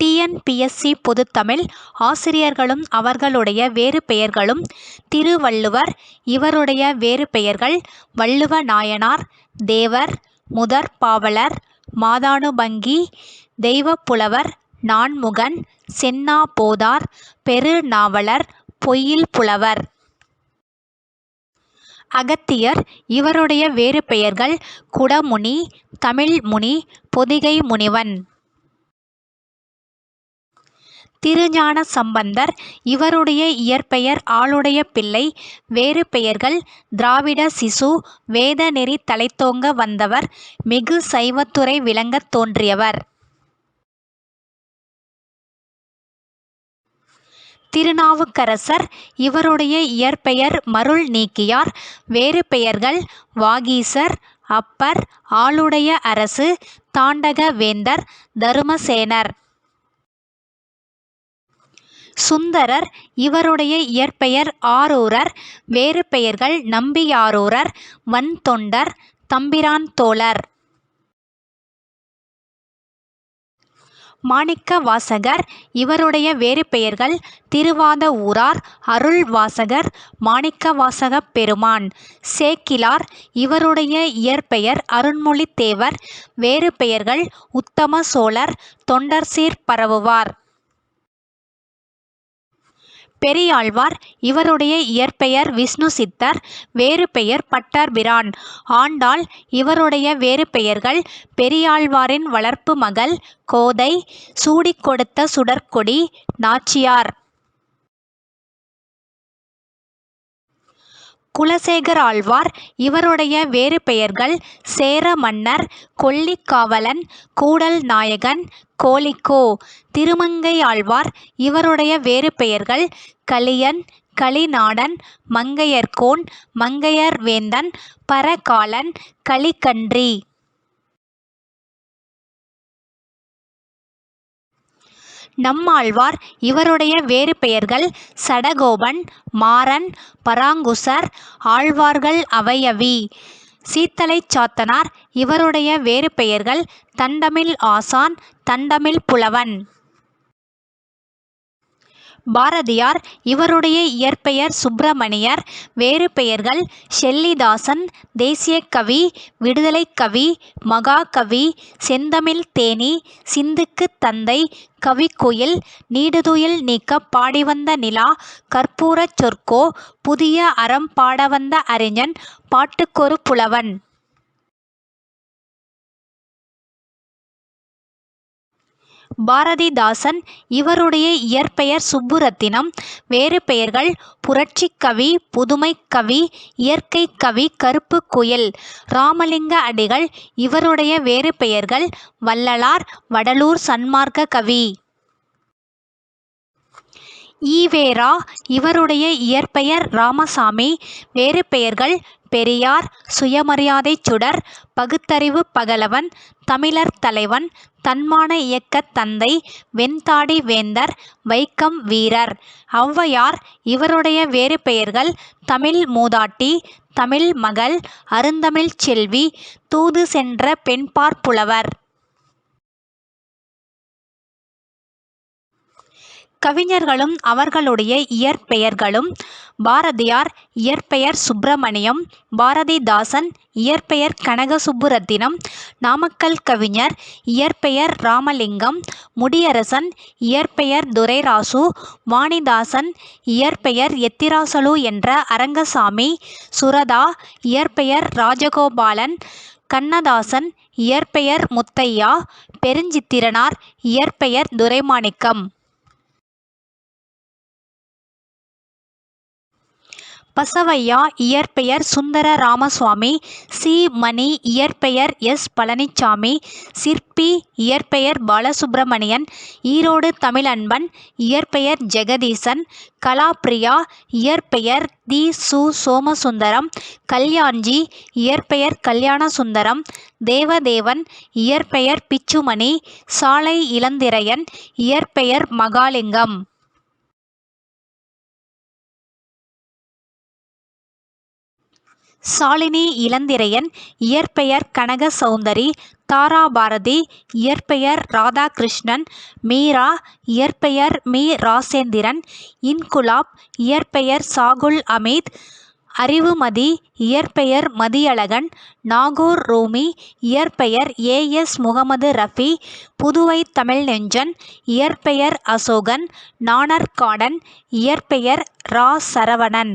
TNPSC பொதுத்தமிழ் ஆசிரியர்களும் அவர்களுடைய வேறு பெயர்களும் திருவள்ளுவர் இவருடைய வேறு பெயர்கள் வள்ளுவ நாயனார் தேவர் முதற் பாவலர் மாதானுபங்கி தெய்வப்புலவர் நான்முகன் சென்னா போதார் பெருநாவலர் பொய்யில் புலவர். அகத்தியர் இவருடைய வேறு பெயர்கள் குடமுனி தமிழ்முனி பொதிகை முனிவன் திருஞான சம்பந்தர் இவருடைய இயற்பெயர் ஆளுடைய பிள்ளை வேறு பெயர்கள் திராவிட சிசு வேதநெறி தலைத்தோங்க வந்தவர் மிகு சைவத்துறை விளங்கத் தோன்றியவர். திருநாவுக்கரசர் இவருடைய இயற்பெயர் மருள் நீக்கியார் வேறு பெயர்கள் வாகீசர் அப்பர் ஆளுடைய அரசு தாண்டக வேந்தர் தருமசேனர். சுந்தரர் இவருடைய இயற்பெயர் ஆரூரர் வேறு பெயர்கள் நம்பியாரூரர் வன்தொண்டர் தம்பிரான் தோழர் மாணிக்க வாசகர் இவருடைய வேறு பெயர்கள் திருவாத ஊரார் அருள் வாசகர் மாணிக்க வாசக பெருமான். சேக்கிலார் இவருடைய இயற்பெயர் அருண்மொழித்தேவர் வேறு பெயர்கள் உத்தம சோழர் தொண்டர்சீர் பரவுவார். பெரியாழ்வார் இவருடைய இயற்பெயர் விஷ்ணு சித்தர் வேறு பெயர் பட்டர்பிரான் ஆண்டாள் இவருடைய வேறு பெயர்கள் பெரியாழ்வாரின் வளர்ப்பு மகள் கோதை சூடிக் கொடுத்த சுடர்க்கொடி நாச்சியார். குலசேகராழ்வார் இவருடைய வேறு பெயர்கள் சேர மன்னர் கொல்லிக்காவலன் கூடல் நாயகன் கோலிக்கோ திருமங்கையாழ்வார் இவருடைய வேறு பெயர்கள் கலியன் கலிநாடன் மங்கையர்கோன் மங்கையர் வேந்தன் பரகாலன் களிக்கன்றி. நம்மாழ்வார் இவருடைய வேறு பெயர்கள் சடகோபன் மாறன் பராங்குசர் ஆழ்வார்கள் அவையவி. சீத்தலைச் சாத்தனார் இவருடைய வேறு பெயர்கள் தண்டமிழ் ஆசான் தண்டமிழ் புலவன். பாரதியார் இவருடைய இயற்பெயர் சுப்பிரமணியர் வேறு பெயர்கள் ஷெல்லிதாசன் தேசிய கவி விடுதலைக் கவி மகாகவி செந்தமிழ் தேனி சிந்துக்குத் தந்தை கவிக்குயில் நீடுதுயில் நீக்கப் பாடிவந்த நிலா கற்பூரச் சொற்கோ புதிய அறம் பாடவந்த அறிஞன் பாட்டுக்கொரு புலவன். பாரதிதாசன் இவருடைய இயற்பெயர் சுப்புரத்தினம். வேறு பெயர்கள் புரட்சிக் கவி புதுமைக் கவி இயற்கைக் கவி கருப்புக் குயில் ராமலிங்க அடிகள் இவருடைய வேறு பெயர்கள் வள்ளலார் வடலூர் சன்மார்க்க கவி. ஈ.வே.ரா இவருடைய இயற்பெயர் ராமசாமி. வேறு பெயர்கள் பெரியார் சுயமரியாதைச் சுடர் பகுத்தறிவு பகலவன் தமிழர் தலைவன் தன்மான இயக்கத் தந்தை வெண்தாடி வேந்தர் வைக்கம் வீரர். ஔவையார் இவருடைய வேறு பெயர்கள் தமிழ் மூதாட்டி தமிழ் மகள் அருந்தமிழ்ச் செல்வி தூது சென்ற பெண்பார் புலவர். கவிஞர்களும் அவர்களுடைய இயற்பெயர்களும் பாரதியார் இயற்பெயர் சுப்பிரமணியம் பாரதிதாசன் இயற்பெயர் கனகசுப்புரத்தினம் நாமக்கல் கவிஞர் இயற்பெயர் ராமலிங்கம் முடியரசன் இயற்பெயர் துரைராசு வாணிதாசன் இயற்பெயர் எத்திராசலு என்ற அரங்கசாமி சுரதா இயற்பெயர் ராஜகோபாலன் கண்ணதாசன் இயற்பெயர் முத்தையா பெருஞ்சித்திரனார் இயற்பெயர் துரைமாணிக்கம். பசவையா இயற்பெயர் சுந்தர ராமசுவாமி சி. மணி இயற்பெயர் எஸ். பழனிச்சாமி சிற்பி இயற்பெயர் பாலசுப்பிரமணியன் ஈரோடு தமிழன்பன் இயற்பெயர் ஜெகதீசன் கலாப்ரியா இயற்பெயர் தி. சு. சோமசுந்தரம் கல்யாண்ஜி இயற்பெயர் கல்யாணசுந்தரம் தேவதேவன் இயற்பெயர் பிச்சுமணி சாலை இளந்திரையன் இயற்பெயர் மகாலிங்கம். சாலினி இளந்திரையன் இயற்பெயர் கனக சௌந்தரி தாராபாரதி இயற்பெயர் ராதாகிருஷ்ணன் மீரா இயற்பெயர் மீ ராசேந்திரன் இன்குலாப் இயற்பெயர் சாகுல் அமீத் அறிவுமதி இயற்பெயர் மதியழகன் நாகூர் ரூமி இயற்பெயர் ஏ எஸ் முகமது ரஃபி புதுவை தமிழ்நெஞ்சன் இயற்பெயர் அசோகன் நாணர்காடன் இயற்பெயர் ரா சரவணன்.